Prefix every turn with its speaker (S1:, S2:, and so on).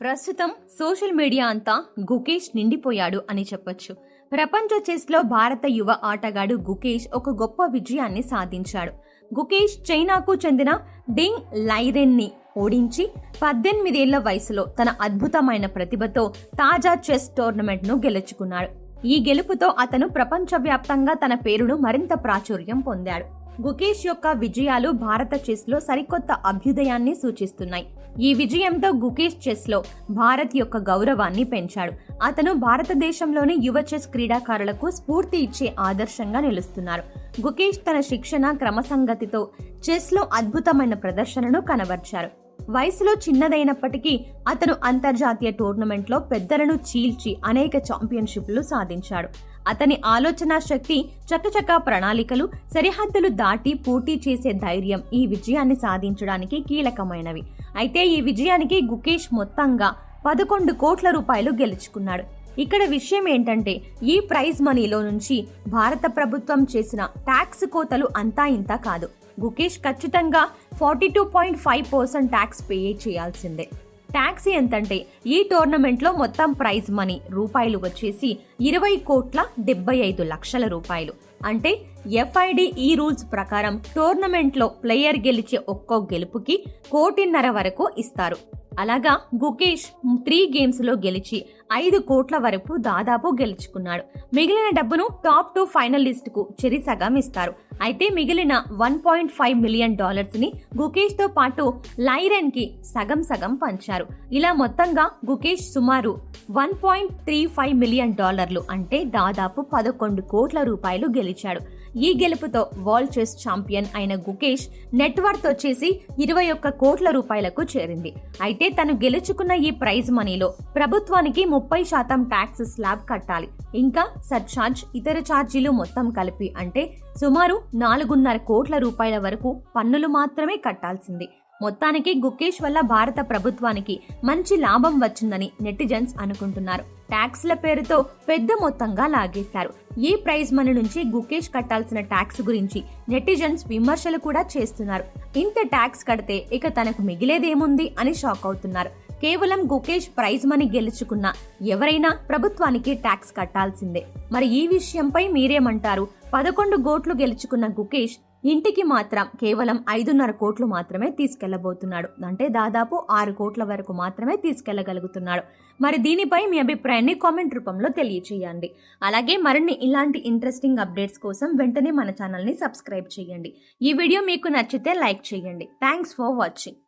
S1: ప్రస్తుతం social media అంతా గుకేష్ నిండిపోయాడు అని చెప్పొచ్చు. ప్రపంచ చెస్లో భారత యువ ఆటగాడు గుకేష్ ఒక గొప్ప విజయాన్ని సాధించాడు. గుకేష్ చైనాకు చెందిన డింగ్ లైరెన్ని ఓడించి పద్దెనిమిదేళ్ళ వయసులో తన అద్భుతమైన ప్రతిభతో తాజా చెస్ టోర్నమెంట్ను గెలుచుకున్నాడు. ఈ గెలుపుతో అతను ప్రపంచవ్యాప్తంగా తన పేరును మరింత ప్రాచుర్యం పొందాడు. గుకేష్ యొక్క విజయాలు భారత చెస్లో సరికొత్త అభ్యుదయాన్ని సూచిస్తున్నాయి. ఈ విజయంతో గుకేష్ చెస్లో భారత్ యొక్క గౌరవాన్ని పెంచాడు. అతను భారతదేశంలోని యువ చెస్ క్రీడాకారులకు స్ఫూర్తి ఇచ్చే ఆదర్శంగా నిలుస్తున్నారు. గుకేష్ తన శిక్షణ క్రమసంగతితో చెస్లో అద్భుతమైన ప్రదర్శనను కనబర్చారు. వయసులో చిన్నదైనప్పటికీ అతను అంతర్జాతీయ టోర్నమెంట్లో పెద్దలను చీల్చి అనేక ఛాంపియన్షిప్లు సాధించాడు. అతని ఆలోచన శక్తి చకచకా ప్రణాళికలు సరిహద్దులు దాటి పోటీ చేసే ధైర్యం ఈ విజయాన్ని సాధించడానికి కీలకమైనవి. అయితే ఈ విజయానికి గుకేష్ మొత్తంగా పదకొండు కోట్ల రూపాయలు గెలుచుకున్నాడు. ఇక్కడ విషయం ఏంటంటే ఈ ప్రైజ్ మనీలో నుంచి భారత ప్రభుత్వం చేసిన ట్యాక్స్ కోతలు అంతా ఇంత కాదు. గుకేష్ ఖచ్చితంగా forty two point five percent tax pay చేయాల్సిందే. ట్యాక్సీ ఎంతంటే ఈ టోర్నమెంట్లో మొత్తం ప్రైజ్ మనీ రూపాయలు వచ్చేసి ఇరవై కోట్ల డెబ్బై ఐదు లక్షల రూపాయలు. అంటే ఎఫ్ఐడి ఈ రూల్స్ ప్రకారం టోర్నమెంట్లో ప్లేయర్ గెలిచే ఒక్కో గెలుపుకి కోటిన్నర వరకు ఇస్తారు. అలాగా గుకేష్ త్రీ గేమ్స్లో గెలిచి ఐదు కోట్ల వరకు దాదాపు గెలుచుకున్నాడు. మిగిలిన డబ్బును టాప్ టూ ఫైనలిస్ట్కు చెరి సగం ఇస్తారు. అయితే మిగిలిన వన్ పాయింట్ ఫైవ్ మిలియన్ డాలర్స్ని గుకేష్తో పాటు లైరన్కి సగం సగం పంచారు. ఇలా మొత్తంగా గుకేష్ సుమారు one point three five million డాలర్లు అంటే దాదాపు పదకొండు కోట్ల రూపాయలు గెలిచాడు. ఈ గెలుపుతో వరల్డ్ చెస్ ఛాంపియన్ అయిన గుకేష్ నెట్వర్త్ వచ్చేసి ఇరవై ఒక్క కోట్ల రూపాయలకు చేరింది. అయితే తను గెలుచుకున్న ఈ ప్రైజ్ మనీలో ప్రభుత్వానికి ముప్పై శాతం ట్యాక్స్ స్లాబ్ కట్టాలి. ఇంకా సర్చార్జ్ ఇతర ఛార్జీలు మొత్తం కలిపి అంటే సుమారు నాలుగున్నర కోట్ల రూపాయల వరకు పన్నులు మాత్రమే కట్టాల్సింది. మొత్తానికి గుకేష్ వల్ల భారత ప్రభుత్వానికి మంచి లాభం వచ్చిందని నెటిజన్స్ అనుకుంటున్నారు. ట్యాక్స్ల పేరుతో పెద్ద మొత్తంగా లాగేశారు. ఈ ప్రైజ్ మనీ నుంచి గుకేష్ కట్టాల్సిన ట్యాక్స్ గురించి నెటిజన్స్ విమర్శలు కూడా చేస్తున్నారు. ఇంత ట్యాక్స్ కడితే ఇక తనకు మిగిలేదేముంది అని షాక్ అవుతున్నారు. కేవలం గుకేష్ ప్రైజ్ మనీ గెలుచుకున్న ఎవరైనా ప్రభుత్వానికి ట్యాక్స్ కట్టాల్సిందే. మరి ఈ విషయంపై మీరేమంటారు? పదకొండు గోట్లు గెలుచుకున్న గుకేష్ ఇంటికి మాత్రం కేవలం ఐదున్నర కోట్లు మాత్రమే తీసుకెళ్ళబోతున్నాడు. అంటే దాదాపు ఆరు కోట్ల వరకు మాత్రమే తీసుకెళ్ళగలుగుతున్నాడు. మరి దీనిపై మీ అభిప్రాయాన్ని కామెంట్ రూపంలో తెలియచేయండి. అలాగే మరిన్ని ఇలాంటి ఇంట్రెస్టింగ్ అప్డేట్స్ కోసం వెంటనే మన ఛానల్ని సబ్స్క్రైబ్ చేయండి. ఈ వీడియో మీకు నచ్చితే లైక్ చేయండి. Thanks for watching.